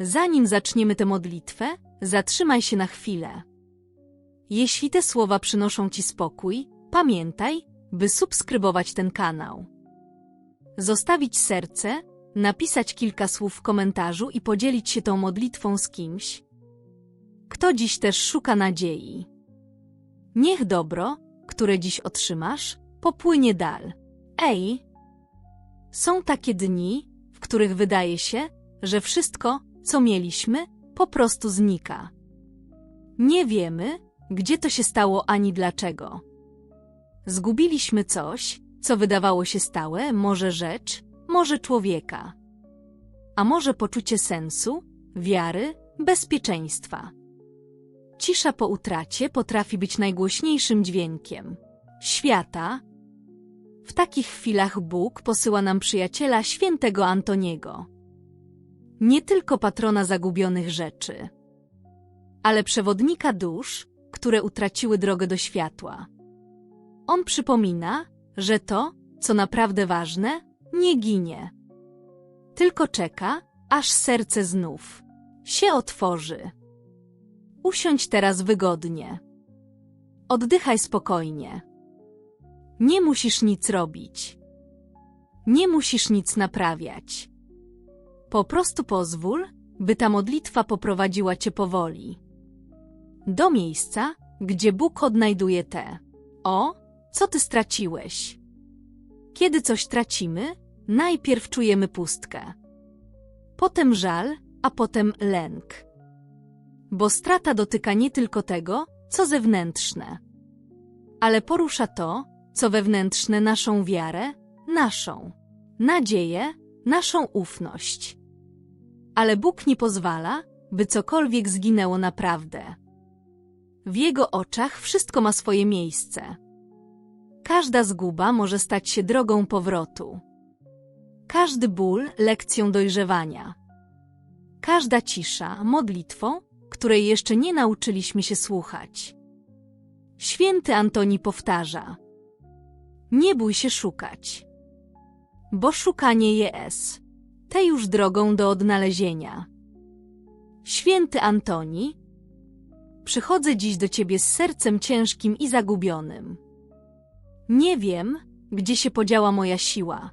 Zanim zaczniemy tę modlitwę, zatrzymaj się na chwilę. Jeśli te słowa przynoszą Ci spokój, pamiętaj, by subskrybować ten kanał. Zostawić serce, napisać kilka słów w komentarzu i podzielić się tą modlitwą z kimś, kto dziś też szuka nadziei. Niech dobro, które dziś otrzymasz, popłynie dal. Ej! Są takie dni, w których wydaje się, że wszystko, co mieliśmy, po prostu znika. Nie wiemy, gdzie to się stało ani dlaczego. Zgubiliśmy coś, co wydawało się stałe, może rzecz, może człowieka. A może poczucie sensu, wiary, bezpieczeństwa. Cisza po utracie potrafi być najgłośniejszym dźwiękiem świata. W takich chwilach Bóg posyła nam przyjaciela świętego Antoniego. Nie tylko patrona zagubionych rzeczy, ale przewodnika dusz, które utraciły drogę do światła. On przypomina, że to, co naprawdę ważne, nie ginie. Tylko czeka, aż serce znów się otworzy. Usiądź teraz wygodnie. Oddychaj spokojnie. Nie musisz nic robić. Nie musisz nic naprawiać. Po prostu pozwól, by ta modlitwa poprowadziła cię powoli. Do miejsca, gdzie Bóg odnajduje te. O, co ty straciłeś? Kiedy coś tracimy, najpierw czujemy pustkę. Potem żal, a potem lęk. Bo strata dotyka nie tylko tego, co zewnętrzne, ale porusza to, co wewnętrzne naszą wiarę, naszą nadzieję, naszą ufność. Ale Bóg nie pozwala, by cokolwiek zginęło naprawdę. W Jego oczach wszystko ma swoje miejsce. Każda zguba może stać się drogą powrotu. Każdy ból lekcją dojrzewania. Każda cisza modlitwą, której jeszcze nie nauczyliśmy się słuchać. Święty Antoni powtarza: Nie bój się szukać, bo szukanie jest te już drogą do odnalezienia. Święty Antoni, przychodzę dziś do ciebie z sercem ciężkim i zagubionym. Nie wiem, gdzie się podziała moja siła.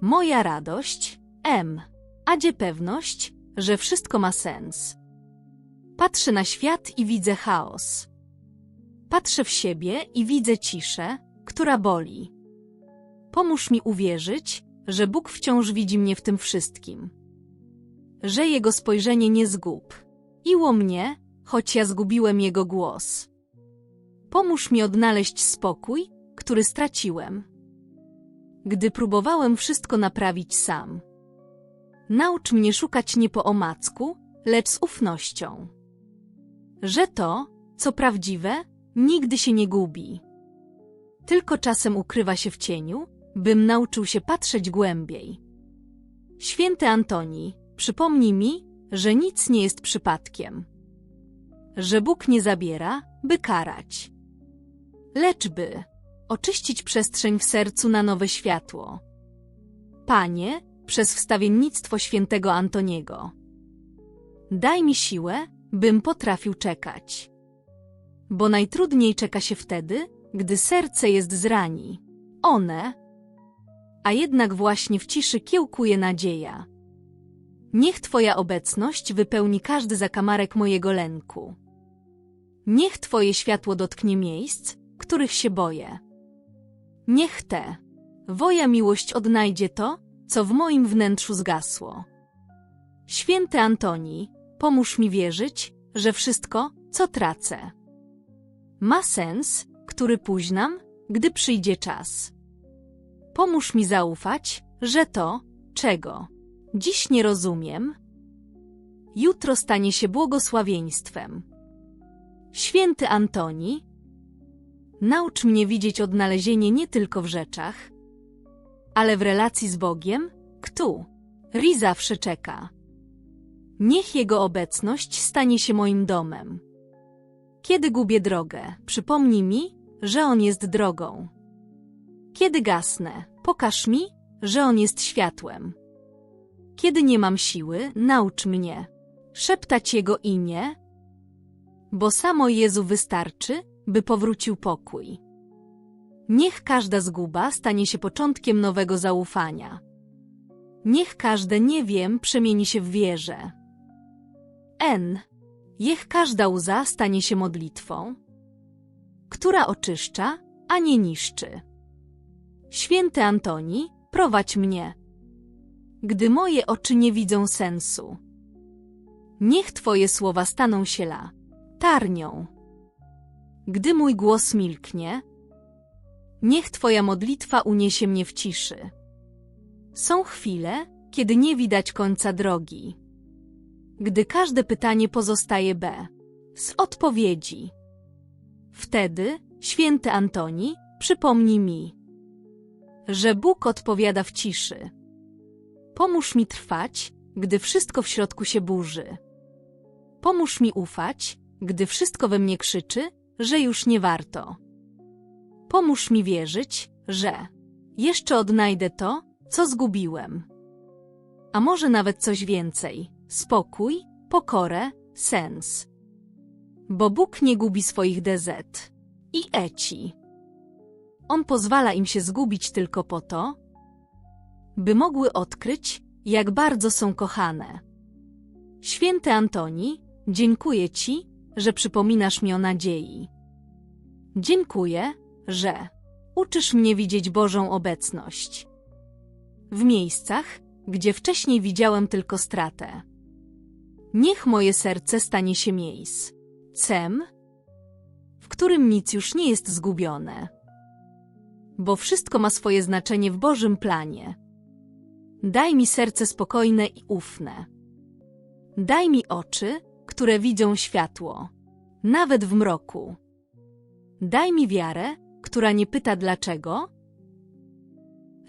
Moja radość, M, a gdzie pewność, że wszystko ma sens. Patrzę na świat i widzę chaos. Patrzę w siebie i widzę ciszę, która boli. Pomóż mi uwierzyć, że Bóg wciąż widzi mnie w tym wszystkim. Że Jego spojrzenie nie zgub. Iło mnie, choć ja zgubiłem Jego głos. Pomóż mi odnaleźć spokój, który straciłem. Gdy próbowałem wszystko naprawić sam. Naucz mnie szukać nie po omacku, lecz z ufnością. Że to, co prawdziwe, nigdy się nie gubi. Tylko czasem ukrywa się w cieniu, bym nauczył się patrzeć głębiej. Święty Antoni, przypomnij mi, że nic nie jest przypadkiem. Że Bóg nie zabiera, by karać. Lecz by oczyścić przestrzeń w sercu na nowe światło. Panie, przez wstawiennictwo świętego Antoniego. Daj mi siłę, bym potrafił czekać. Bo najtrudniej czeka się wtedy, gdy serce jest zrani. One, a jednak właśnie w ciszy kiełkuje nadzieja. Niech Twoja obecność wypełni każdy zakamarek mojego lęku. Niech Twoje światło dotknie miejsc, których się boję. Niech te, woja miłość odnajdzie to, co w moim wnętrzu zgasło. Święty Antoni, pomóż mi wierzyć, że wszystko, co tracę, ma sens, który późnam, gdy przyjdzie czas. Pomóż mi zaufać, że to, czego dziś nie rozumiem, jutro stanie się błogosławieństwem. Święty Antoni, naucz mnie widzieć odnalezienie nie tylko w rzeczach, ale w relacji z Bogiem, który zawsze czeka. Niech Jego obecność stanie się moim domem. Kiedy gubię drogę, przypomnij mi, że On jest drogą. Kiedy gasnę, pokaż mi, że On jest światłem. Kiedy nie mam siły, naucz mnie szeptać Jego imię, bo samo Jezu wystarczy, by powrócił pokój. Niech każda zguba stanie się początkiem nowego zaufania. Niech każde nie wiem przemieni się w wierze. N. Niech każda łza stanie się modlitwą, która oczyszcza, a nie niszczy. Święty Antoni, prowadź mnie, gdy moje oczy nie widzą sensu. Niech Twoje słowa staną się la, tarnią. Gdy mój głos milknie, niech Twoja modlitwa uniesie mnie w ciszy. Są chwile, kiedy nie widać końca drogi. Gdy każde pytanie pozostaje B. Z odpowiedzi. Wtedy, święty Antoni, przypomnij mi, że Bóg odpowiada w ciszy. Pomóż mi trwać, gdy wszystko w środku się burzy. Pomóż mi ufać, gdy wszystko we mnie krzyczy, że już nie warto. Pomóż mi wierzyć, że jeszcze odnajdę to, co zgubiłem. A może nawet coś więcej spokój, pokorę, sens. Bo Bóg nie gubi swoich DZ i eci. On pozwala im się zgubić tylko po to, by mogły odkryć, jak bardzo są kochane. Święty Antoni, dziękuję Ci, że przypominasz mi o nadziei. Dziękuję, że uczysz mnie widzieć Bożą obecność. W miejscach, gdzie wcześniej widziałem tylko stratę. Niech moje serce stanie się miejscem, w którym nic już nie jest zgubione. Bo wszystko ma swoje znaczenie w Bożym planie. Daj mi serce spokojne i ufne. Daj mi oczy, które widzą światło, nawet w mroku. Daj mi wiarę, która nie pyta dlaczego,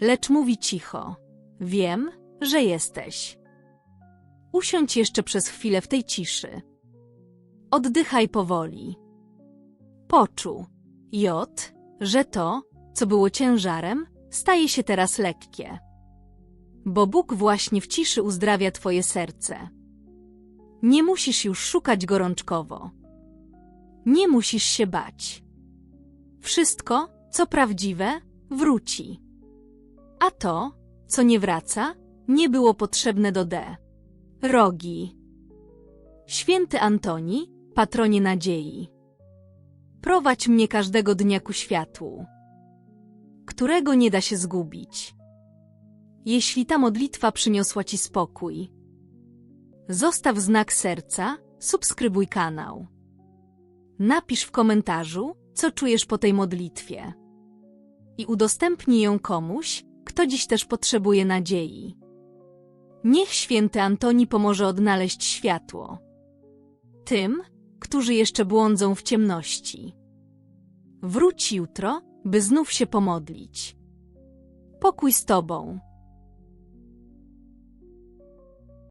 lecz mówi cicho. Wiem, że jesteś. Usiądź jeszcze przez chwilę w tej ciszy. Oddychaj powoli. Poczuł, J, że to, co było ciężarem, staje się teraz lekkie. Bo Bóg właśnie w ciszy uzdrawia Twoje serce. Nie musisz już szukać gorączkowo. Nie musisz się bać. Wszystko, co prawdziwe, wróci. A to, co nie wraca, nie było potrzebne do D. Rogi. Święty Antoni, patronie nadziei. Prowadź mnie każdego dnia ku światłu, którego nie da się zgubić. Jeśli ta modlitwa przyniosła Ci spokój, zostaw znak serca, subskrybuj kanał. Napisz w komentarzu, co czujesz po tej modlitwie. I udostępnij ją komuś, kto dziś też potrzebuje nadziei. Niech święty Antoni pomoże odnaleźć światło. Tym, którzy jeszcze błądzą w ciemności. Wróć jutro, by znów się pomodlić. Pokój z Tobą.